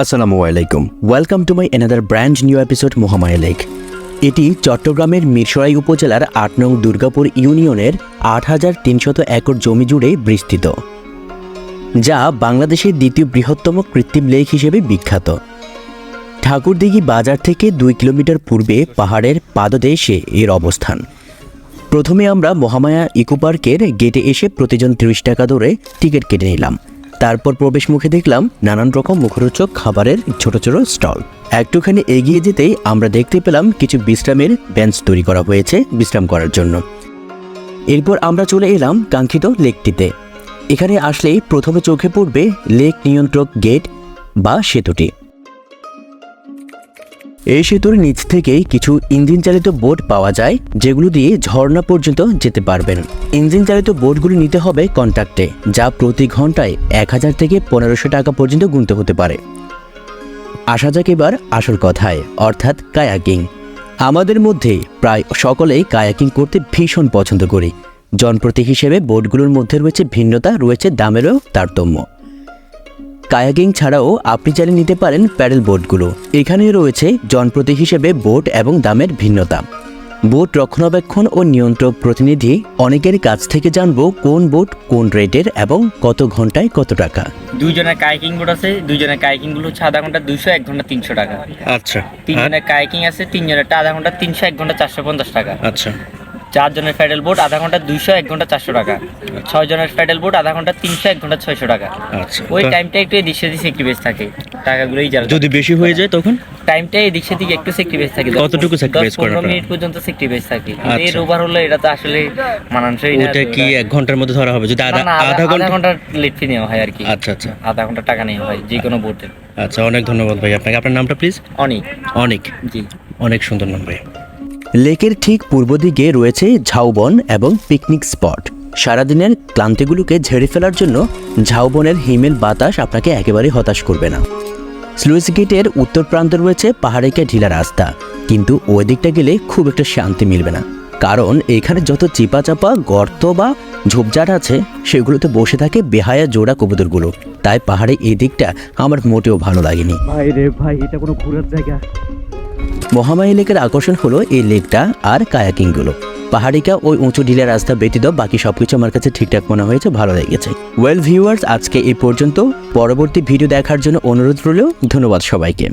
আসসালামু আলাইকুম। Welcome to my another brand new episode Mahamaya lake এটি চট্টগ্রামের মিরসরাই উপজেলার আট নং দুর্গাপুর ইউনিয়নের আট হাজার তিনশত একর জমি জুড়ে বিস্তৃত, যা বাংলাদেশের দ্বিতীয় বৃহত্তম কৃত্রিম লেক হিসেবে বিখ্যাত। ঠাকুরদিঘি বাজার থেকে দুই কিলোমিটার পূর্বে পাহাড়ের পাদদেশে এর অবস্থান। প্রথমে আমরা মহামায়া ইকো পার্কের গেটে এসে প্রতিজন ত্রিশ টাকা ধরে টিকিট কেটে নিলাম। তারপর প্রবেশ মুখে দেখলাম নানান রকম মুখরোচক খাবারের ছোট ছোট স্টল। একটুখানি এগিয়ে যেতেই আমরা দেখতে পেলাম কিছু বিশ্রামের বেঞ্চ তৈরি করা হয়েছে বিশ্রাম করার জন্য। এরপর আমরা চলে এলাম কাঙ্ক্ষিত লেকটিতে। এখানে আসলেই প্রথমে চোখে পড়বে লেক নিয়ন্ত্রক গেট বা সেতুটি। এই সেতুর নিচ থেকেই কিছু ইঞ্জিন চালিত বোট পাওয়া যায়, যেগুলো দিয়ে ঝর্ণা পর্যন্ত যেতে পারবেন। ইঞ্জিন চালিত বোটগুলো নিতে হবে কন্ট্রাক্টে, যা প্রতি ঘন্টায় এক হাজার থেকে পনেরোশো টাকা পর্যন্ত গুনতে হতে পারে। আসা যাক এবার আসল কথায়, অর্থাৎ কায়াকিং। আমাদের মধ্যে প্রায় সকলেই কায়াকিং করতে ভীষণ পছন্দ করি। জনপ্রতি হিসেবে বোটগুলোর মধ্যে রয়েছে ভিন্নতা, রয়েছে দামেরও তারতম্য। কায়াকিং ছাড়াও আপনি চাইলে নিতে পারেন প্যাডেল বোটগুলো। এখানে রয়েছে জনপ্রতি হিসেবে বোট এবং দামের ভিন্নতা। বোট রক্ষণাবেক্ষণ ও নিয়ন্ত্রক প্রতিনিধি অনেকের কাছ থেকে জানব কোন বোট কোন রেটের এবং কত ঘন্টায় কত টাকা। দুইজনের কাইকিং বোট আছে দুইজনের কাইকিংগুলো হচ্ছে আধা ঘণ্টা দুইশো এক ঘণ্টা তিনশো টাকা। আচ্ছা। তিনজনের কাইকিং আছে তিনজনেরটা আধা ঘণ্টা তিনশো এক ঘণ্টা চারশো পঞ্চাশ টাকা। আচ্ছা। চারজনের প্যাডেল বোর্ড আধা ঘণ্টা দুইশো এক ঘণ্টা চারশো টাকা। ছয় জনের প্যাডেল বোর্ড আধা ঘণ্টা তিনশো এক ঘণ্টা ছয়শো টাকা। আচ্ছা ওই টাইমটা একটু এদিক সেদিক সেক্রিফাইস থাকে। টাকাগুলোই জাল যদি বেশি হয়ে যায় তখন? টাইমটা এদিক সেদিক একটু সেক্রিফাইস থাকে। কতটুকু করেন আপনারা? মিনিট পর্যন্ত সেক্রিফাইস থাকে। কিন্তু এর আচ্ছা। ওভার হলে এটা তো আসলে মানানসই না ওটা কি এক ঘণ্টার মধ্যে ধরা হবে? যদি আধা ঘণ্টা লেট ফি নেওয়া হয় আর কি। আচ্ছা আচ্ছা। আধা ঘণ্টা টাকা নেওয়া হয় যে কোনো বোটের আচ্ছা অনেক ধন্যবাদ ভাই আপনাকে। আপনার নামটা প্লিজ অনেক। অনেক। জি। অনেক সুন্দর নাম ভাই। লেকের ঠিক পূর্ব দিকে রয়েছে ঝাউবন এবং পিকনিক স্পট। সারাদিনের ক্লান্তিগুলোকে ঝেড়ে ফেলার জন্য ঝাউবনের হিমেল বাতাস আপনাকে একেবারে হতাশ করবে না। স্লুইস গেটের উত্তর প্রান্তে রয়েছে পাহাড়েকে ঢিলা রাস্তা, কিন্তু ওই দিকটা গেলে খুব একটা শান্তি মিলবে না। কারণ এখানে যত চিপা চাপা গর্ত বা ঝোপঝাট আছে, সেগুলোতে বসে থাকে বেহায়া জোড়া কবুতরগুলো। তাই পাহাড়ে এই দিকটা আমার মোটেও ভালো লাগেনি। ভাই রে ভাই, এটা কোনো ঘোরার জায়গা। মহামায়া লেকের আকর্ষণ হলো এই লেকটা আর কায়াকিংগুলো। পাহাড়িকা ওই উঁচু ঢিলের রাস্তা ব্যতীত বাকি সবকিছু আমার কাছে ঠিকঠাক মনে হয়েছে, ভালো লেগেছে। ওয়েল ভিউয়ার্স আজকে এই পর্যন্ত। পরবর্তী ভিডিও দেখার জন্য অনুরোধ রইল। ধন্যবাদ সবাইকে।